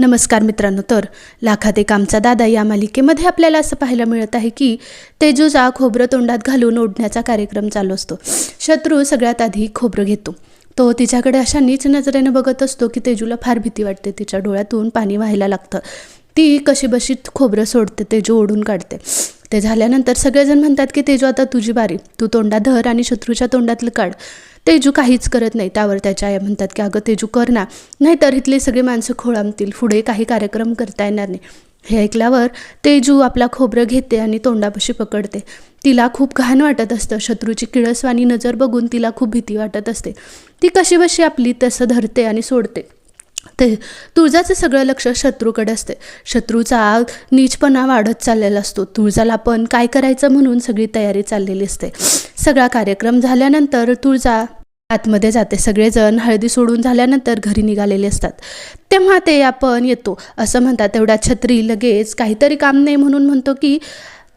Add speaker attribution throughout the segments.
Speaker 1: नमस्कार मित्रांनो तर लाखाते कामचा दादा या मालिकेमध्ये आपल्याला असं पाहायला मिळत आहे की तेजूचा खोबरं तोंडात घालून ओढण्याचा कार्यक्रम चालू असतो. शत्रू सगळ्यात आधी खोबरं घेतो. तो तिच्याकडे अशा नीच नजरेने बघत असतो की तेजूला फार भीती वाटते. तिच्या डोळ्यातून पाणी व्हायला लागतं. ती कशी बशीत खोबरं सोडते तेजू ओढून काढते. ते झाल्यानंतर सगळेजण म्हणतात की तेजू आता तुझी बारी. तू तोंडात धर आणि शत्रूच्या तोंडातलं काढ. तेजू काहीच करत नाही. त्यावर त्याच्या आया म्हणतात की अगं तेजू कर ना. नाहीतर इथले सगळे माणसं खोळांबतील. पुढे काही कार्यक्रम करता येणार नाही. हे ऐकल्यावर तेजू आपला खोबरं घेते आणि तोंडापाशी पकडते. तिला खूप घाण वाटत असतं. शत्रूची किळसवाणी नजर बघून तिला खूप भीती वाटत असते. ती कशीबशी आपली तसं धरते आणि सोडते. ते तुळजाचं सगळं लक्ष शत्रूकडे असते. शत्रूचा नीचपणा वाढत चाललेला असतो. तुळजाला पण काय करायचं म्हणून सगळी तयारी चाललेली असते. सगळा कार्यक्रम झाल्यानंतर तुळजा आतमध्ये जाते. सगळेजण हळदी सोडून झाल्यानंतर घरी निघालेले असतात. तेव्हा ते आपण येतो. असं म्हणतात. तेवढा छत्री लगेच काहीतरी काम नाही म्हणून म्हणतो की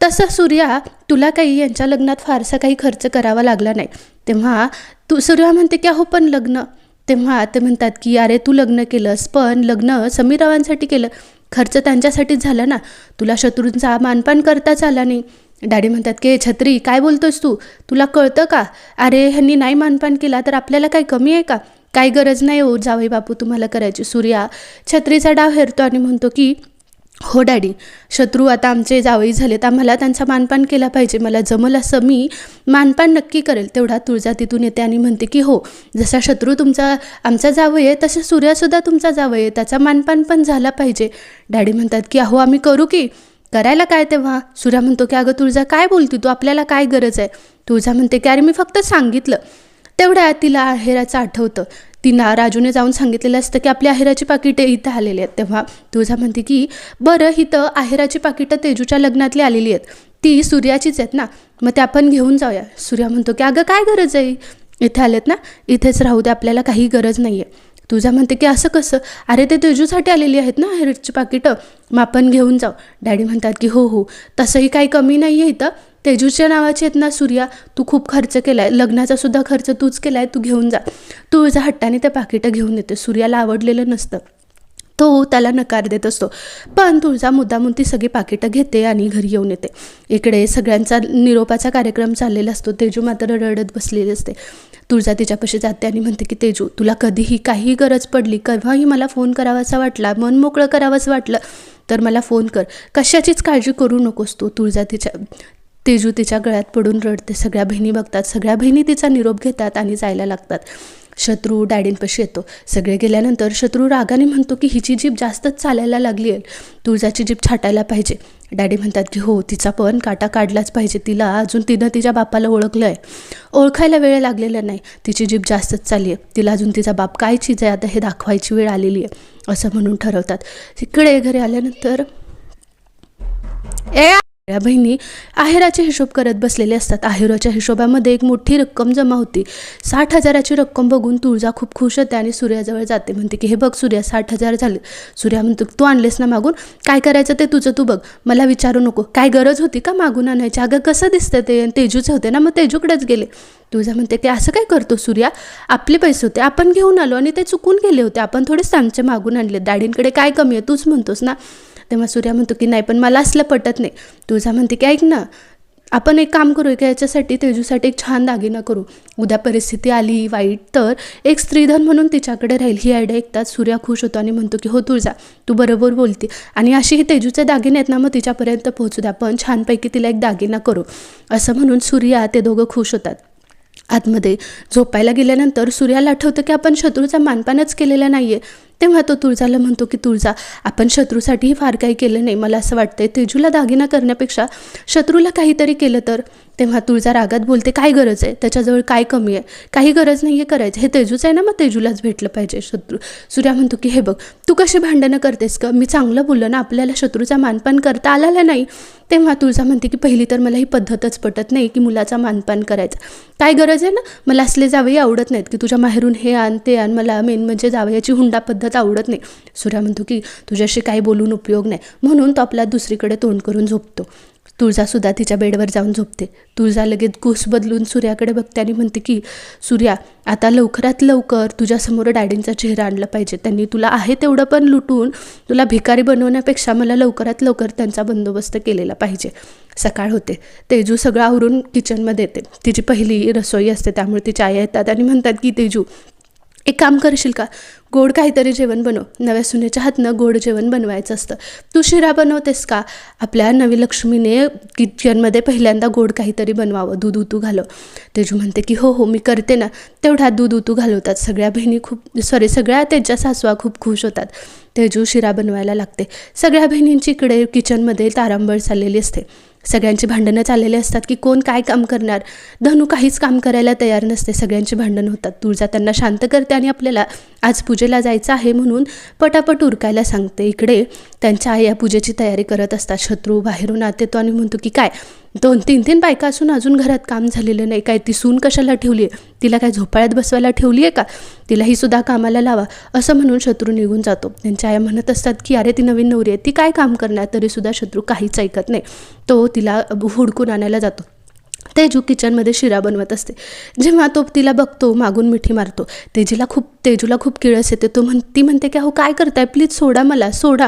Speaker 1: तसं सूर्या तुला काही यांच्या लग्नात फारसा काही खर्च करावा लागला नाही. तेव्हा तू सूर्या म्हणते की अहो पण लग्न तेव्हा ते म्हणतात की अरे तू लग्न केलंस पण लग्न समीरावांसाठी केलं. खर्च त्यांच्यासाठीच झाला ना. तुला शत्रूंचा मानपान करताच आला नाही. डॅडी म्हणतात की छत्री काय बोलतोस तू? तुला कळतं का? अरे ह्यांनी नाही मानपान केला तर आपल्याला काही कमी आहे का? काही गरज नाही हो जावई बापू तुम्हाला करायची. सूर्या छत्रीचा डाव हेरतो आणि म्हणतो की हो डॅडी. शत्रू आता आमचे जावई झालेत. आम्हाला त्यांचा मानपान केला पाहिजे. मला जमल असं मी मानपान नक्की करेल. तेवढा तुळजा तिथून येते आणि म्हणते की हो जसा शत्रू तुमचा आमचा जावई आहे तसं सूर्यासुद्धा तुमचा जावई आहे. त्याचा मानपान पण झाला पाहिजे. डॅडी म्हणतात की अहो आम्ही करू की. करायला काय तेव्हा? सूर्या म्हणतो की अगं तुळजा काय बोलती तू? आपल्याला काय गरज आहे? तुळजा म्हणते की अरे मी फक्त सांगितलं. तेवढ्या तिला आहेराचं आठवतं. तिना राजूने जाऊन सांगितलेलं असतं की आपली आहेराची पाकिटे इथं आलेली आहेत. तेव्हा तुझा म्हणते की बरं इथं आहेराची पाकिटं तेजूच्या लग्नातली आलेली आहेत. ती सूर्याचीच आहेत ना. मग ते आपण घेऊन जाऊया. सूर्या म्हणतो की अगं काय गरज आहे? इथे आलेत ना. इथेच राहू दे आपल्याला काही गरज नाही आहे तुझा म्हणते की असं कसं? अरे ते तेजूसाठी आलेली आहेत ना हेरची पाकिटं. मग आपण घेऊन जाऊ. डॅडी म्हणतात की हो हो. तसंही काही कमी नाही आहे इथं. तेजूच्या नावाची आहेत ना सूर्या तू खूप खर्च केला आहे लग्नाचा सुद्धा खर्च तूच केला आहे तू घेऊन जा. तू तुझ्या हट्टाने ते पाकिटं घेऊन येते. सूर्याला आवडलेलं नसतं. तो त्याला नकार देत असतो. पण तुळजा मुद्दामून ती सगळी पाकिटं घेते आणि घरी येऊन येते. इकडे सगळ्यांचा निरोपाचा कार्यक्रम चाललेला असतो. तेजू मात्र रडत बसलेली असते. तुळजा तिच्यापाशी जाते आणि म्हणते की तेजू तुला कधीही काही गरज पडली केव्हाही मला फोन करावासा वाटला मन मोकळं करावंसं वाटलं तर मला फोन कर. कशाचीच काळजी करू नकोस तू. तुळजा तिच्या तेजू तिच्या गळ्यात पडून रडते. सगळ्या बहिणी बघतात. सगळ्या बहिणी तिचा निरोप घेतात आणि जायला लागतात. शत्रू डॅडींपाशी येतो. सगळे गेल्यानंतर शत्रू रागाने म्हणतो की हिची जीभ जास्तच चालायला लागली आहे. तुळजाची जीभ छाटायला पाहिजे. डॅडी म्हणतात की हो तिचा पण काटा काढलाच पाहिजे. तिला अजून तिनं तिच्या बापाला ओळखलं आहे ओळखायला वेळ लागलेला नाही. तिची जीभ जास्तच चालली आहे. तिला अजून तिचा बाप काय चीज आहे? आता हे दाखवायची वेळ आलेली आहे. असं म्हणून ठरवतात. इकडे घरी आल्यानंतर ए सगळ्या बहिणी आहेराचे हिशोब करत बसलेले असतात. आहेराच्या हिशोबामध्ये एक मोठी रक्कम जमा होती. साठ हजाराची रक्कम बघून तुळजा खूप खुश होते आणि सूर्याजवळ जाते. म्हणते की हे बघ सूर्या साठ हजार झाले. सूर्या म्हणतो तू आणलेस ना मागून? काय करायचं ते तुझं तू बघ. मला विचारू नको. काय गरज होती का मागून आणायची? अगं कसं दिसतं ते? आणि तेजूचं होते ना मग तेजूकडेच गेले. तुझा म्हणते की असं काय करतो सूर्या? आपले पैसे होते. आपण घेऊन आलो आणि ते चुकून गेले होते. आपण थोडेच आमचे मागून आणले. डॅडींकडे काय कमी आहे? तूच म्हणतोस ना. तेव्हा सूर्या म्हणतो की नाही पण मला असलं पटत नाही. तुझा म्हणते की ऐक ना आपण एक काम करू की याच्यासाठी तेजूसाठी एक छान दागिना करू. उद्या परिस्थिती आली वाईट तर एक स्त्रीधन म्हणून तिच्याकडे राहील. ही आयडिया ऐकताच सूर्या खुश होतो आणि म्हणतो की हो तुळजा तू बरोबर बोलते. आणि अशी ही तेजूचे दागिने आहेत ना मग तिच्यापर्यंत पोहोचू द्या पण छानपैकी तिला एक दागिना करू. असं म्हणून सूर्या ते दोघं खुश होतात. आतमध्ये झोपायला गेल्यानंतर सूर्याला आठवतं की आपण शत्रूचा मानपानच केलेला नाही आहे तेव्हा तो तुळजाला म्हणतो की तुळजा आपण शत्रूसाठीही फार काही केलं नाही. मला असं वाटतंय तेजूला दागिना करण्यापेक्षा शत्रूला काहीतरी केलं तर. तेव्हा तुळजा रागात बोलते काय गरज आहे? त्याच्याजवळ काय कमी आहे? काही गरज नाही आहे करायचं. हे तेजूच आहे ना? मग तेजूलाच भेटलं पाहिजे शत्रू. सूर्या म्हणतो की हे बघ तू कशी भांडणं करतेस का मी चांगलं बोललं ना? आपल्याला शत्रूचा मानपान करता आलेला नाही. तेव्हा तुळजा म्हणते की पहिली तर मला ही पद्धतच पटत नाही की मुलाचा मानपान करायचा. काय गरज आहे ना? मला असले जावई आवडत नाहीत की तुझ्या माहेरून हे आण ते आण. मला मेन म्हणजे जावयाची हुंडा पद्धत आवडत नाही. सूर्या म्हणतो की तुझ्याशी काही बोलून उपयोग नाही. म्हणून तो आपला दुसरीकडे तोंड करून झोपतो. तुळजासुद्धा तिच्या बेडवर जाऊन झोपते. तुळजा लगेच घुस बदलून सूर्याकडे बघते आणि म्हणते की सूर्या आता लवकरात लवकर तुझ्यासमोर डॅडींचा चेहरा आणला पाहिजे. त्यांनी तुला आहे तेवढं पण लुटून तुला भिकारी बनवण्यापेक्षा मला लवकरात लवकर त्यांचा बंदोबस्त केलेला पाहिजे. सकाळ होते. तेजू सगळं आवरून किचनमध्ये येते. तिची पहिली रसोई असते त्यामुळे तिच्या आई येतात आणि म्हणतात की तेजू एक काम करशील का? गोड काहीतरी जेवण बनव. नव्या सुनेच्या हातनं गोड जेवण बनवायचं असतं. तू शिरा बनवतेस का? आपल्या नवी लक्ष्मीने किचनमध्ये पहिल्यांदा गोड काहीतरी बनवावं. दूध उतू घालव. तेजू म्हणते की हो हो मी करते ना. तेवढ्यात दूध उतू घालवतात. सगळ्या बहिणी खूप सॉरी सगळ्या त्याच्या सासवा खूप खुश होतात. तेजू शिरा बनवायला लागते. सगळ्या बहिणींची इकडे किचनमध्ये तारांबळ चाललेली असते. सगळ्यांची भांडणं चाललेली असतात की कोण काय काम करणार? धनू काहीच काम करायला तयार नसते. सगळ्यांची भांडणं होतात. तुळजा त्यांना शांत करते आणि आपल्याला आज पूजेला जायचं आहे म्हणून पटापट उरकायला सांगते. इकडे त्यांच्या आई या पूजेची तयारी करत असतात. शत्रू बाहेरून आत येतो आणि म्हणतो की काय? दोन तीन तीन बायका असून अजून घरात काम झालेलं नाही. काय ती सून कशाला ठेवली आहे तिला काय झोपाळ्यात बसवायला ठेवली आहे का तिलाही सुद्धा कामाला लावा असं म्हणून शत्रू निघून जातो. त्यांच्या आया म्हणत असतात की अरे ती नवीन नवरी आहे. ती काय काम करणार? तरीसुद्धा शत्रू काहीच ऐकत नाही. तो तिला हुडकून आणायला जातो. तेजू किचनमध्ये शिरा बनवत असते. जेव्हा तो तिला बघतो मागून मिठी मारतो. तेजीला खूप तेजूला खूप किळस येते. तो म्हण ती म्हणते की अहो काय करताय? प्लीज सोडा मला सोडा.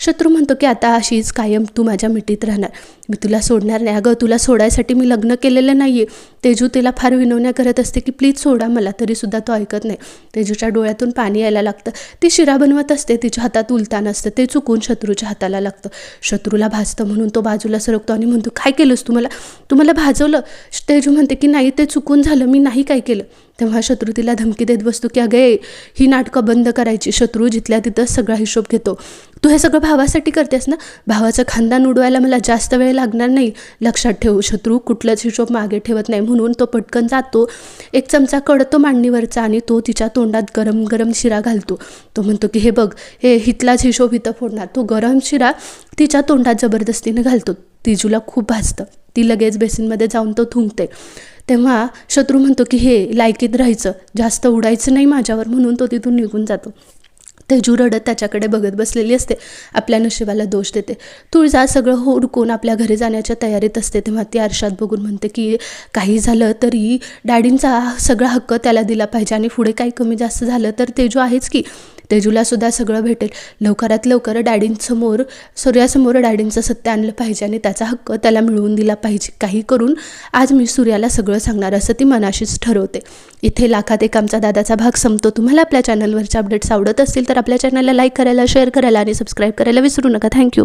Speaker 1: शत्रू म्हणतो की आता अशीच कायम तू माझ्या मिठीत राहणार. मी तुला सोडणार नाही. अगं तुला सोडायसाठी मी लग्न केलेलं नाही आहे तेजू तिला फार विनवण्या करत असते की प्लीज सोडा मला तरीसुद्धा तो ऐकत नाही. तेजूच्या डोळ्यातून पाणी यायला लागतं. ती शिरा बनवत असते. तिच्या हातात उलतान असतं. ते चुकून शत्रूच्या हाताला लागतं. शत्रूला भाजतं म्हणून तो बाजूला सरकतो आणि म्हणतो काय केलंस तू मला? तू मला भाजवलं? तेजू म्हणते की नाही ते चुकून झालं. मी नाही काय केलं. तेव्हा शत्रू तिला धमकी देत बसतो की अगे ही नाटकं बंद करायची. शत्रू जिथल्या तिथं सगळा हिशोब घेतो. तू हे सगळं भावासाठी करतेस ना? भावाचं खानदान उडवायला मला जास्त वेळ लागणार नाही. लक्षात ठेवू शत्रू कुठलाच हिशोब मागे ठेवत नाही. म्हणून तो पटकन जातो. एक चमचा कडतो मांडणीवरचा आणि तो तिच्या तोंडात गरम गरम शिरा घालतो. तो म्हणतो की हे बघ हे हितलाच हिशोब इथं फोडणार. तो गरम शिरा तिच्या तोंडात जबरदस्तीने घालतो. तिजूला खूप भाजतं ती लगेच बेसिनमध्ये जाऊन तो थुंकते. तेव्हा शत्रू म्हणतो की हे लायकीत राहायचं. जास्त उडायचं नाही माझ्यावर. म्हणून तो तिथून निघून जातो. तेजू रडत त्याच्याकडे बघत बसलेली असते. आपल्या नशिबाला दोष देते. तुळजा सगळं हो हुडकून आपल्या घरी जाण्याच्या तयारीत असते. तेव्हा ती आरशात बघून म्हणते की काही झालं तरी डॅडींचा सगळा हक्क त्याला दिला पाहिजे आणि पुढे काही कमी जास्त झालं तर तेजू आहेच की. तेजूला सुद्धा सगळं भेटेल. लवकरात लवकर डॅडींसमोर सूर्यासमोर डॅडींचं सत्य आणलं पाहिजे आणि त्याचा हक्क त्याला मिळवून दिला पाहिजे. काही करून आज मी सूर्याला सगळं सांगणार असं ती मनाशीच ठरवते. इथे लाखात एक आमचा दादाचा भाग संपतो. तुम्हाला आपल्या चॅनलवरचे अपडेट्स आवडत असतील तर तर आपल्या चॅनलला लाईक करायला शेअर करायला आणि सबस्क्राईब करायला विसरू नका. थँक्यू